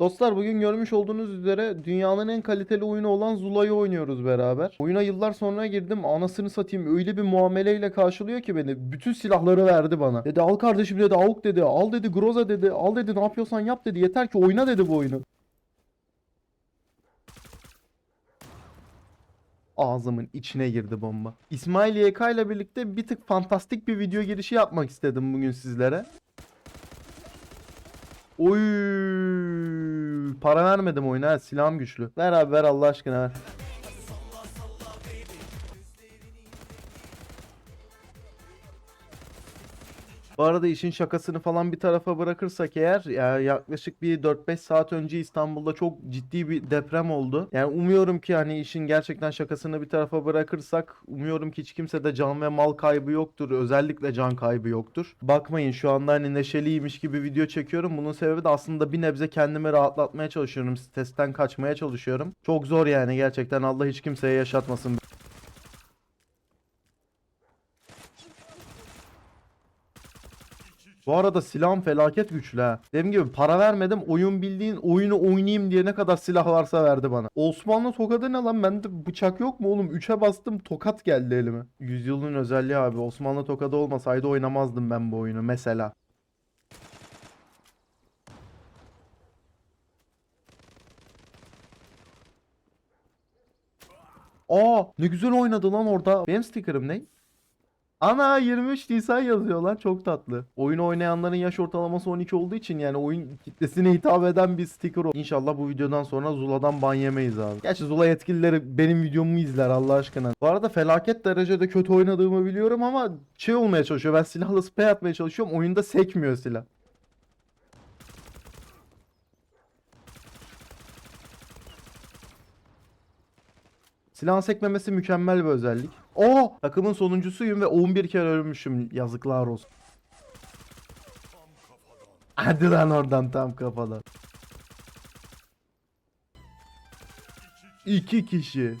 Dostlar bugün görmüş olduğunuz üzere dünyanın en kaliteli oyunu olan Zula'yı oynuyoruz beraber. Oyuna yıllar sonra girdim. Anasını satayım öyle bir muameleyle karşılıyor ki beni. Bütün silahları verdi bana. Dedi al kardeşim dedi AUK dedi. Al dedi Groza dedi. Al dedi ne yapıyorsan yap dedi. Yeter ki oyna dedi bu oyunu. Ağzımın içine girdi bomba. İsmail YK ile birlikte bir tık fantastik bir video girişi yapmak istedim bugün sizlere. Oy para vermedim oyuna silahım güçlü. Ver abi ver Allah aşkına ver. Bu arada işin şakasını falan bir tarafa bırakırsak eğer ya yaklaşık bir 4-5 saat önce İstanbul'da çok ciddi bir deprem oldu. Yani umuyorum ki hani işin gerçekten şakasını bir tarafa bırakırsak umuyorum ki hiç kimse de can ve mal kaybı yoktur. Özellikle can kaybı yoktur. Bakmayın şu anda hani neşeliymiş gibi video çekiyorum. Bunun sebebi de aslında bir nebze kendimi rahatlatmaya çalışıyorum. Stresten kaçmaya çalışıyorum. Çok zor yani gerçekten Allah hiç kimseye yaşatmasın. Bu arada silahım felaket güçlü ha. Dediğim gibi para vermedim. Oyun bildiğin oyunu oynayayım diye ne kadar silah varsa verdi bana. Osmanlı tokadı ne lan? Bende bıçak yok mu oğlum? 3'e bastım tokat geldi elime. Yüzyılın özelliği abi. Osmanlı tokadı olmasaydı oynamazdım ben bu oyunu mesela. Aa ne güzel oynadı lan orada. Benim sticker'ım ne? Ana 23 Nisan yazıyor lan çok tatlı. Oyun oynayanların yaş ortalaması 12 olduğu için yani oyun kitlesine hitap eden bir sticker o. İnşallah bu videodan sonra Zula'dan ban yemeyiz abi. Gerçi Zula yetkilileri benim videomu izler Allah aşkına. Bu arada felaket derecede kötü oynadığımı biliyorum ama şey olmaya çalışıyor. Ben silahla spray atmaya çalışıyorum. Oyunda sekmiyor silah. Silahın sekmemesi mükemmel bir özellik. Oo! Takımın sonuncusuyum ve 11 kere ölmüşüm. Yazıklar olsun. Hadi lan oradan tam kafadan. İki kişi.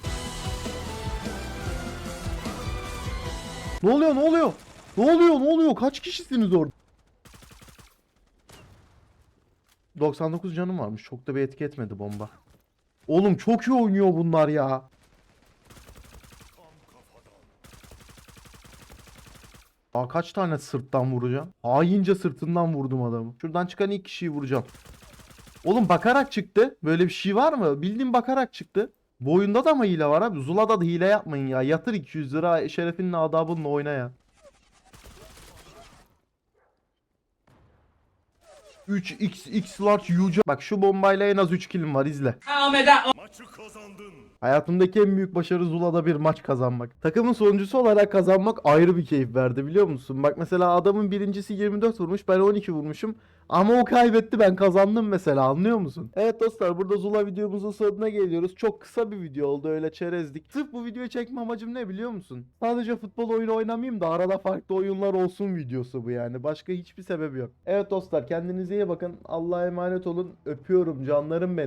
Ne oluyor ne oluyor? Ne oluyor ne oluyor? Kaç kişisiniz orada? 99 canım varmış. Çok da bir etki etmedi bomba. Oğlum çok iyi oynuyor bunlar ya. Aa, kaç tane sırttan vuracağım? Haince sırtından vurdum adamı. Şuradan çıkan ilk kişiyi vuracağım. Oğlum bakarak çıktı. Böyle bir şey var mı? Bildiğin bakarak çıktı. Bu oyunda da mı hile var abi? Zula'da da hile yapmayın ya. Yatır 200 lira şerefinle adabınla oyna ya. 3xx large huge. Bak şu bombayla en az 3 killim var izle. Maçı kazandın. Hayatımdaki en büyük başarı Zula'da bir maç kazanmak. Takımın sonuncusu olarak kazanmak ayrı bir keyif verdi biliyor musun? Bak mesela adamın birincisi 24 vurmuş ben 12 vurmuşum. Ama o kaybetti ben kazandım mesela anlıyor musun? Evet dostlar burada Zula videomuzun sonuna geliyoruz. Çok kısa bir video oldu öyle çerezdik. Sırf bu videoyu çekme amacım ne biliyor musun? Sadece futbol oyunu oynamayayım da arada farklı oyunlar olsun videosu bu yani. Başka hiçbir sebebi yok. Evet dostlar kendinize iyi bakın. Allah'a emanet olun. Öpüyorum canlarım benim.